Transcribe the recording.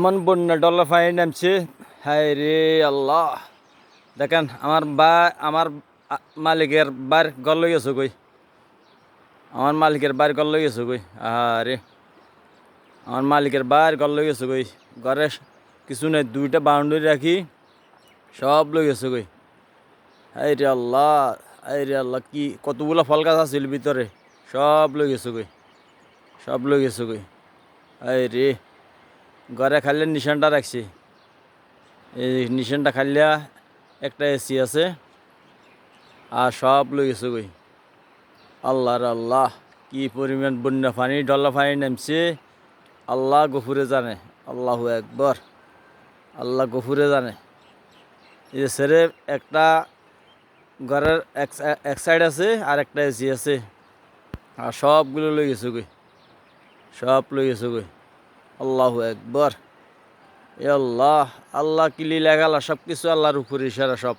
এমন বন্যা dollar fine নামছে। হায় রে আল্লাহ। দেখেন, আমার বা, আমার মালিকের বার গল লই গেছো কই? আমার মালিকের বার গল লই কই? আরে আমার মালিকের বার গল লই কই? ঘরে কিছু নাই, দুইটা বাউন্ডারি রাখি, সব লই গেছো কই? হায় রে আল্লাহ, হায় রে আল্লাহ, কি কতগুলো ফল গাছ আছিল ভিতরে? সব লই গেছো কই? সব লই গেছো কই? হায় রে। ঘরে খাইলে নিশানটা রাখছি। এই নিশানটা খাইলে একটা এসি আছে, আর সব লই গেছে কই? আল্লাহর আল্লাহ, কি পরিমাণ বন্যা পানি, ডলা পানি নামছে। আল্লাহ গফুরে জানে, আল্লাহ একবার আল্লাহ গফুরে জানে। এই যে সেরে একটা ঘরের এক সাইড আছে, আর একটা এসি আছে, আর সবগুলো লই গেছে কই? সব লই গেছে কই? আল্লাহ একবার এ আল্লাহ আল্লাহ কিলি লাগালা সব কিছু আল্লাহর উপরে ইশারা সব।